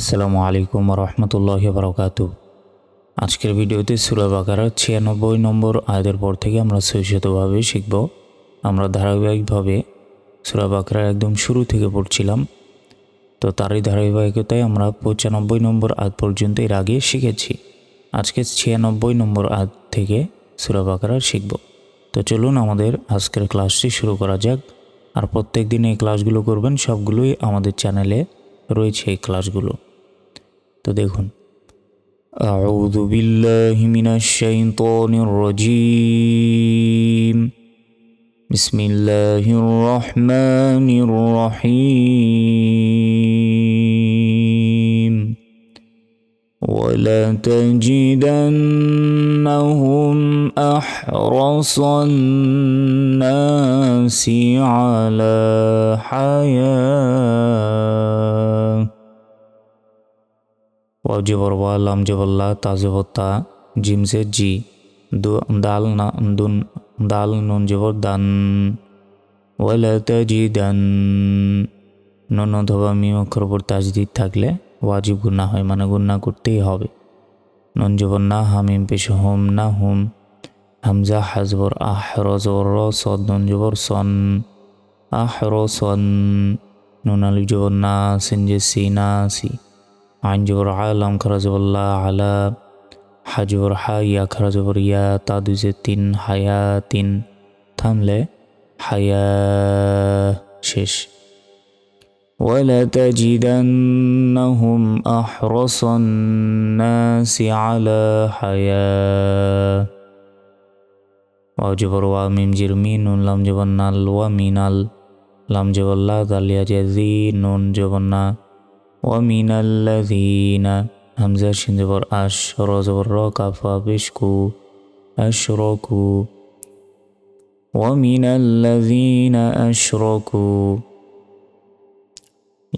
আসসালামু আলাইকুম রহমতুল্লাহ বরকাত আজকের ভিডিওতে সুরা বাকারার ছিয়ানব্বই নম্বর আয়াতের পর থেকে আমরা শৈশতভাবে শিখব। আমরা ধারাবাহিকভাবে সুরা বাকারার একদম শুরু থেকে পড়ছিলাম। তো তারই ধারাবাহিকতায় আমরা পঁচানব্বই নম্বর আয়াত পর্যন্ত এর আগে শিখেছি। আজকে ছিয়ানব্বই নম্বর আয়াত থেকে সুরা বাকারার শিখব। তো চলুন আমাদের আজকের ক্লাসটি শুরু করা যাক। আর প্রত্যেক দিন এই ক্লাসগুলো করবেন, সবগুলোই আমাদের চ্যানেলে রয়েছে এই ক্লাসগুলো। তো দেখুন أعوذ بالله من الشيطان الرجيم بسم الله الرحمن الرحيم ولتجدنهم أحرص الناس على حياه ওয়াও জবর ওয়া লাম জি, দু, দাল না, দুন, দাল নুন দান, ওয়ালা তাজিদান, নুন অথবা মিম অক্ষর উপর তাজদিদ থাকলে ওয়াজিব গুন্না হয় মানে গুন্না করতেই হবে। নুন জবর না, হামিম পেশ হোম না, হুম, হামজা, হাজবর আহ র জবর র সদ নুন সন আহ র সন, নুন আলিফ জবর না সিনজে সি না, সি। আইন জবর আলাম খরা জবল্লা আলা হাজবর হা ইয়া খরা জবর ইয়া তা দুজে তিন হায়া তিন থামলে হায়া শেষ ولتجدنهم أحرص الناس على حياة وجبر وميم جرمين لم جبنال ومينال لم جبلا ذل يجزي نون جبنا ومن الذين همزة شين زبر أش را زبر را كفا بشكو أشركوا ومن الذين أشركوا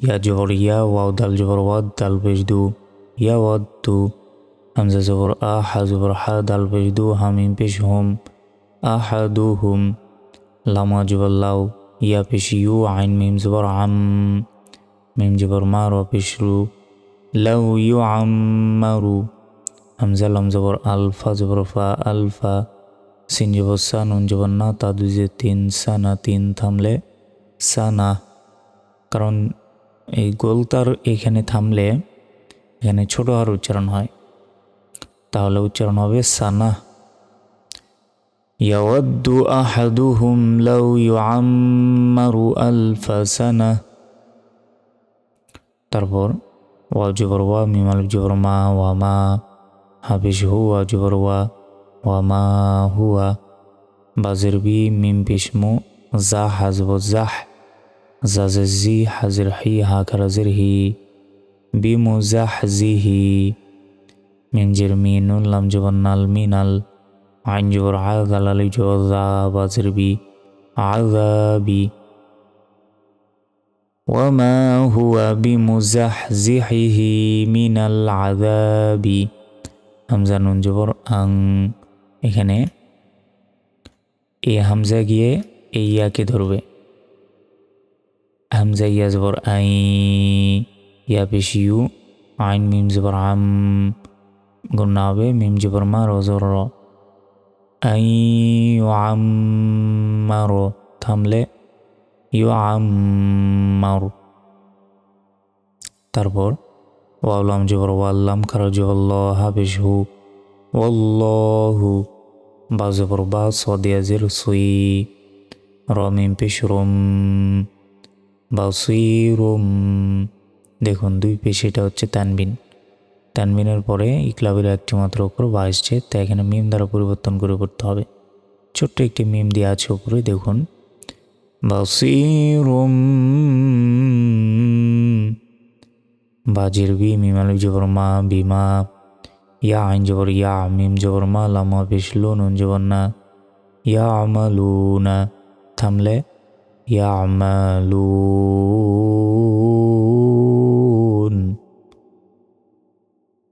يا جبر يا واو دال جبر واد دال بجدو. يا ودو همزة زبر آح زبر حا دال بجدو. همين بشهم أحدهم. لما جبر لاو يا بشيو عين ميم زبر عم. মিম জবর মার অপিসরু লাউ ইউ আমারু হামজা লম জবর আলফা জবর ফা আলফা সিন জবর সা নুন জবর না তা দুজে তিন সানা তিন থামলে সানা কারণ এই গোলতার এখানে থামলে এখানে ছোট আর উচ্চারণ হয় তাহলে উচ্চারণ হবে সানা يود أحدهم لو يعمر ألف سنة তারপর ওয়া জবর ওয়া মিমাল জবর মা, ওয়া মা, হাফিজ হুয়া জবর ওয়া মা হুয়া বাজের বি, মিম পিসমু জা হাজব জাহ জাজে জি হাজির হি, হা খারাজির হি, বি মু জাহ জি হি মিম জের মিনুল লাম জবর নাল মিনাল আইন জবর আ দালালি জবর জা, বাজের বি আজাবি وما هو بمزحزحه من العذاب হামজা নুন জবর আং এখানে এই হামজা গিয়ে এই ইয়াকে ধরবে হামজা ইয়া জবর আই ইয়া পেশ ইউ আইন মিম জবর আম গুন্না হবে মিম জবর মা রজর র আই আম থামলে ইউ তারপর ওয়াল্লাম জবর ওয়াল্লাম খারা জবল্লাহ হাফিজ হু ওল্লাহু বা জবর বা সদিয়া জের সুই, রমিম পেশ রোম বা সুই রোম দেখুন, দুই পেশ এটা হচ্ছে তানবিন। তানবিনের পরে ইকলাবের একটি মাত্র অক্ষর বা আসছে তাই এখানে মিম দ্বারা পরিবর্তন করে করতে হবে। ছোট্ট একটি মিম দিয়ে আছে উপরে, দেখুন। بصير বাজির বি মিমালিক জবর মা বিমা ইয়া আইন জবর ইয়া মিম জবর মা লামা বিশলু নুন জবর না ইয়া আমালুনা থামলে ইয়া আমালুন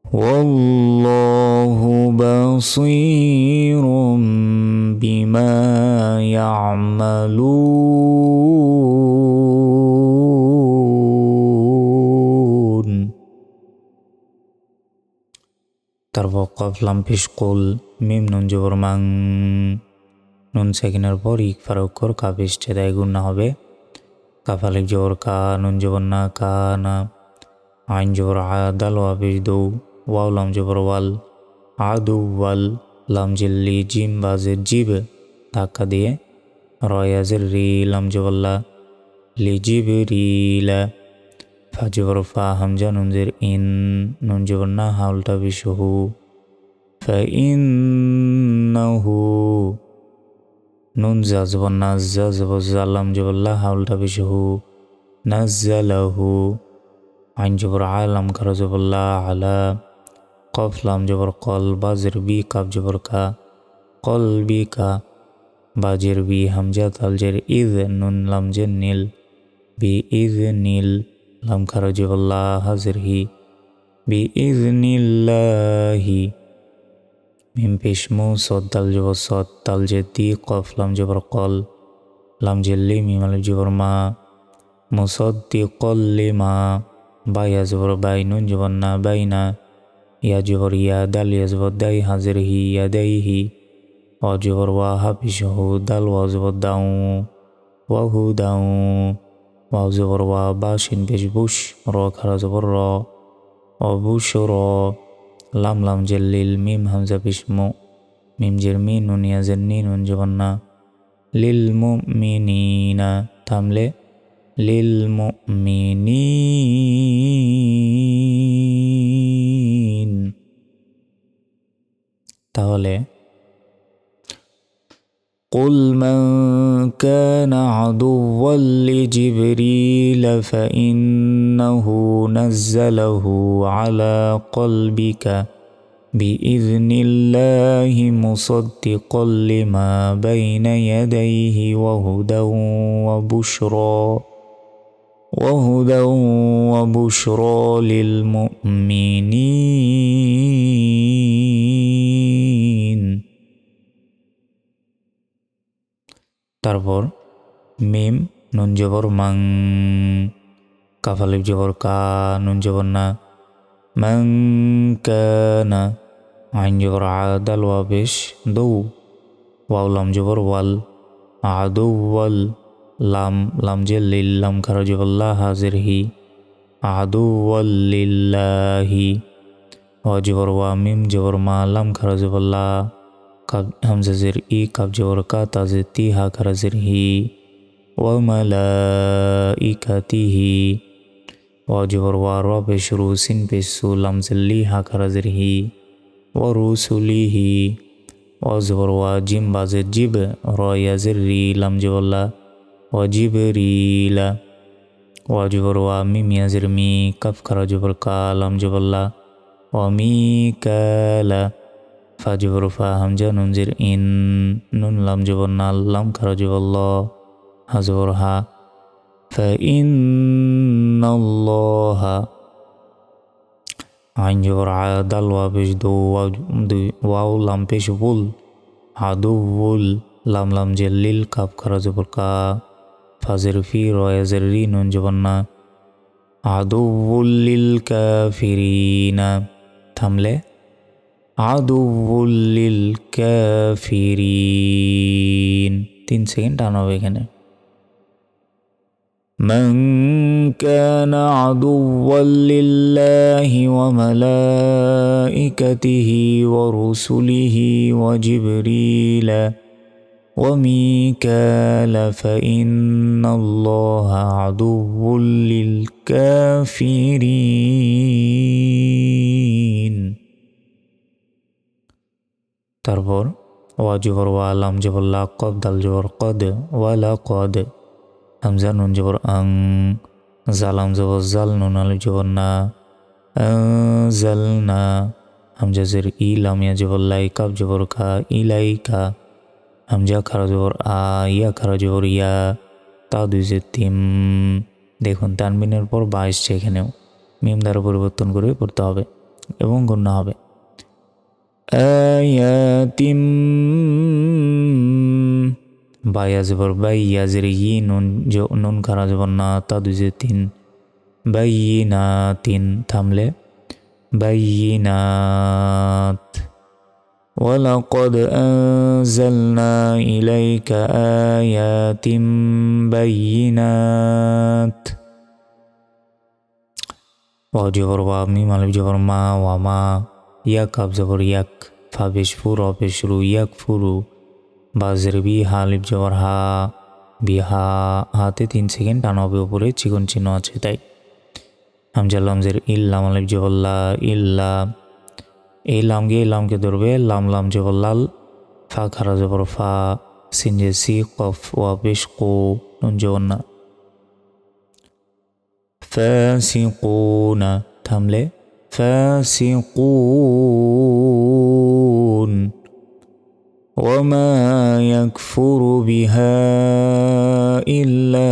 والله بصير بما يعملون তারপর কফ লাম পেশ কুল মিম নুন জবর মাং নুন সেকেন্ডের পর ইক ফারক কর কা পেশটে দেয় গুণ হবে কাফালিক জবর কা নুন জবর না কা না আইন জবর আ দাল ওয়া পেশ দৌ ওয়াও লাম জবর ওয়াল আদু ওয়াল লাম জিল্লি জিম বাজের জিব ধাক্কা দিয়ে রয়াজের রি লাম জবল্লা লি জিব রিলা ফা জবর ফা হামজা নুনজের ইন নুন জবর না হাউলটা বিশহু ফা ইন্নাহু নুন জা জবর না জা জবর জালাম জবল্লা হাউলটা বিশহু নাজ্জালাহু আইন জবর আলাম খারা জবল্লা আলা কফ লাম জবর কল বাজের বি কাপ জবর কা কল বি কা বাজের বি হামজা তালজের ইদ নুন লামজের নীল। বি ইদ নীল লাম খারা জবল্লা হাজির হি। বি ইদ নীল্লাহি মিম পেশমু সদ তাল জবর সদ তালজের দি কফ লাম জবর কল। লাম জেল্লি মিম আলিফ জবর মা। মুসদ দি কল্লি মা। বাই জবর বাই নুন জবর না বাই না। ইয়া জবর ইয়া দাল ইয়া জবর দাই হাজির হি, ইয়া দাই হি। ওয়া জবর ওয়া হাফিস হু দাল ওয়া জবর দাউ ওয়া হু দাউ ওয়া জবর ওয়া বা শিন পেশ বুশ, র খারা জবর র বুশ র, লাম লাম জেল্লিল মিম হামজা পেশ মু, মিম জের মি নুন ইয়া জের নি নুন না লিল মুমিনিনা, থামলে লিল মুমিনিন। তাহলে قل من كان عدوا لجبريل فإنه نزله على قلبك بإذن الله مصدقا لما بين يديه وهدى وبشرى وهدى وبشرى للمؤمنين তারপর মিম, নুন জবর মাং কাফালিফ জবর কা, নুন জবর না, মাং কানা আইন জবর আদাল ওয়াবেশ দৌ, ওয়াও লাম জবর ওয়াল আদৌ ওয়াল, লাম লাম যে লিল, লাম খারা জবল্লা হাজির হি আদু ওয়াল্লিল্লাহি ওয়া জবর ওয়া মিম জবর মা, লাম খারা জবল্লা কাব হামজা জের ই কাব জবর কা তাজে তি হা খারা জের হি ওয়া মালাইকাতিহি ওয়া জবর ওয়া র পেশ রু সিন পেশ সু লাম জেল্লি হা খারা জের হি ওয়া রুসুলিহি ওয়া জবর ওয়া জিম বাজে জিব র ইয়াজের রি লাম জবল্লা ওয়া জিবরিলা ওয়া জবর ওয়া মিম ইয়াজের মি কাফ খারা জবর কা ফা ফা হামজা নুনজির ইন নুন লাম জুবর নাল লাম খার জবল্ল হা জবর হা ফা ইন হা আইন জবর আ দাল ওয়াও লাম পেশ বুল আদু বুল লাম লাম জে লিল কাপ খারা জবর কা ফাজের ফি রয়েজের রি নুন জবর না। আদু বুল লিল না থামলে আদু লিল কাফিরিন তিন সেকেন্ড টান হবে এখানে من كان عدوا لله وملائكته ورسله وجبريل وميكال فإن الله عدو للكافرين তারপর, ওয়া জবর ওয়া লাম জবর লা কদ, দাল জবর কদ ওয়ালা কদ হামজা নুন জবর আং জালাম জবর জাল, নুন আলিফ জবর না জাল না হামজা জের ই লামিয়া জবর লাই কাপ জবর খা ইলাই খা হামজা খারা জবর আ, ইয়া খারা জবর ইয়া, তা দুই যে তিম, দেখুন তানবিনের পর বা এসছে এখানেও মিম দ্বারা পরিবর্তন করে পড়তে হবে এবং গণ্য হবে। আয়াতিম বায়া জবর বাই ইয়াজের ই নুন নুন খারা জবর না তা দুই যে তিন বাই না তিন থামলে بينات ولقد أنزلنا إليك آيات بينات واو جبر واو ميم ألف جبر ما وما ইয়াক আপ জবর ইয়াক ফা অফিস অপেশরু ইয়াক ফুরু। বাজর বি হা লিপ জবর হা, বি হা, হাতে তিন সেকেন্ড টান হবে ওপরে চিকন চিহ্ন আছে তাই। হামজা লামজের ইল্লাম আলিফ জবল্লা ইল্লা এই লামকে এই লামকে ধরবে, লাম লাম জবল্লাল ফা খারা জবর ফা সিনজে সি, কফ ও বেশ, কো জবন্না ফ্যাসি কোনা থামলে ফাসিকুন وما يكفر بها إلا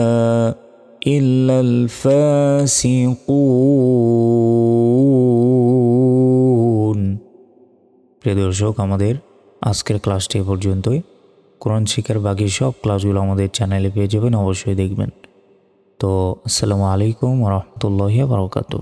إلا الفاسقون প্রিয় দর্শক আমাদের আজকের ক্লাসটি এ পর্যন্তই কোরআন শিক্ষার বাকি সব ক্লাসগুলো আমাদের চ্যানেলে পেয়ে যাবেন অবশ্যই দেখবেন তো আসসালামু আলাইকুম রহমতুল্লাহ বারকাতুহ